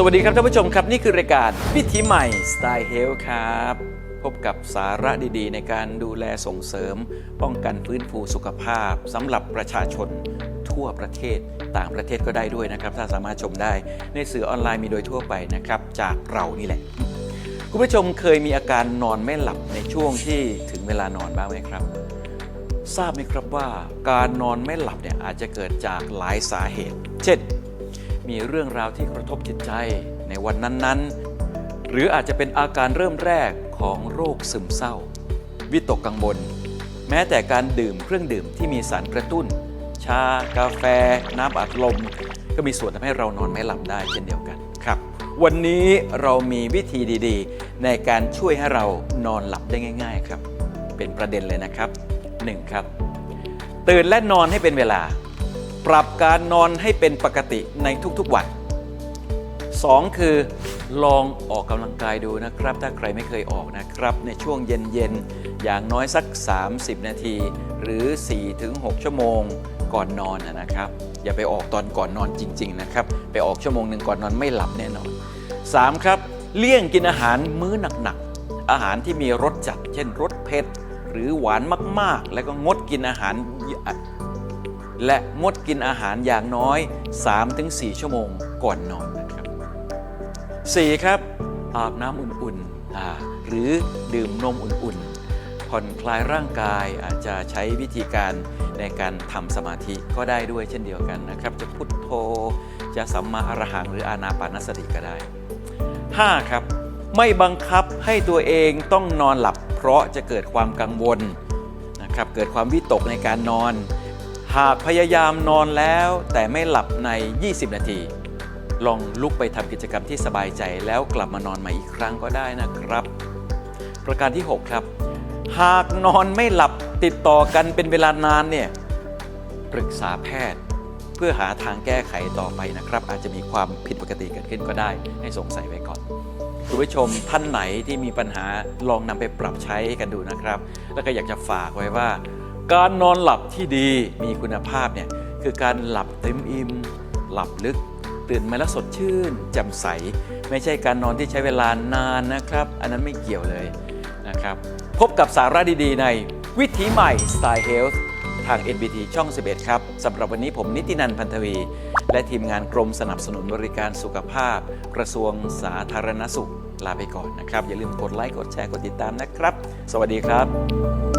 สวัสดีครับท่านผู้ชมครับนี่คือรายการวิถีใหม่สไตล์เฮลครับ พบกับสาระดีๆ ในการดูแลส่งเสริม ป้องกันฟื้นฟูสุขภาพสำหรับประชาชนทั่วประเทศต่างประเทศก็ได้ด้วยนะครับ ถ้าสามารถชมได้ในสื่อออนไลน์มีโดยทั่วไปนะครับ จากเรานี่แหละ คุณผู้ชมเคยมีอาการนอนไม่หลับในช่วงที่ถึงเวลานอนบ้างไหมครับ ทราบไหมครับว่าการนอนไม่หลับเนี่ยอาจจะเกิดจากหลายสาเหตุ เช่น มีเรื่องราวที่กระทบจิตใจในวันนั้นๆ หรืออาจจะเป็นอาการเริ่มแรกของโรคซึมเศร้า วิตกกังวล แม้แต่การดื่มเครื่องดื่มที่มีสารกระตุ้น ชา กาแฟ น้ำอัดลม ก็มีส่วนทำให้เรานอนไม่หลับได้เช่นเดียวกันครับ วันนี้เรามีวิธีดีๆ ในการช่วยให้เรานอนหลับได้ง่าย ๆ ครับ เป็นประเด็นเลยนะครับ 1. ครับ ตื่นและนอนให้เป็นเวลา ปรับการนอนให้เป็นปกติในทุกๆวัน 2. คือลองออกกำลังกายดูนะครับ ถ้าใครไม่เคยออกนะครับ ในช่วงเย็นๆ อย่างน้อยสัก 30 นาที หรือ 4-6 ชั่วโมงก่อนนอนนะครับ อย่าไปออกตอนก่อนนอนจริง ๆ นะครับ ไปออกชั่วโมงหนึ่งก่อนนอนไม่หลับแน่นอน 3. ครับ เลี่ยงกินอาหารมื้อหนักๆ อาหารที่มีรสจัด เช่นรสเผ็ดหรือหวานมากๆ แล้วก็งดกินอาหาร และงดกินอาหารอย่างน้อย 3-4 ชั่วโมงก่อนนอนนะครับ 4. ครับ อาบน้ำอุ่นๆหรือดื่มนมอุ่นๆ ผ่อนคลายร่างกายอาจจะใช้วิธีการในการทำสมาธิก็ได้ด้วยเช่นเดียวกันนะครับ จะพุทโธจะสัมมาอรหังหรืออานาปานสติก็ได้ 5. ครับ ไม่บังคับให้ตัวเองต้องนอนหลับ เพราะจะเกิดความกังวลนะครับเกิดความวิตกในการนอน หากพยายามนอนแล้วแต่ไม่หลับใน 20 นาที ลองลุกไปทำกิจกรรมที่สบายใจแล้วกลับมานอนใหม่อีกครั้งก็ได้นะครับ ประการที่ 6 ครับ หากนอนไม่หลับติดต่อกันเป็นเวลานานเนี่ยปรึกษาแพทย์ เพื่อหาทางแก้ไขต่อไปนะครับ อาจจะมีความผิดปกติเกิดขึ้นก็ได้ ให้สงสัยไว้ก่อนคุณผู้ชมท่านไหนที่มีปัญหาลองนำไปปรับใช้กันดูนะครับ แล้วก็อยากจะฝากไว้ว่า การนอนหลับที่ดีมีคุณภาพเนี่ยคือการหลับเต็มอิ่มหลับลึก ตื่นมาแล้วสดชื่นแจ่มใส ไม่ใช่การนอนที่ใช้เวลานานนะครับ อันนั้นไม่เกี่ยวเลยนะครับ พบกับสาระดีๆ ในวิถีใหม่ Style Health ทาง NBT ช่อง 11 ครับสำหรับวันนี้ผมนิตินันพันธวี และทีมงานกรมสนับสนุนบริการสุขภาพ กระทรวงสาธารณสุขลาไปก่อนนะครับ อย่าลืมกดไลค์กดแชร์กดติดตามนะครับ สวัสดีครับ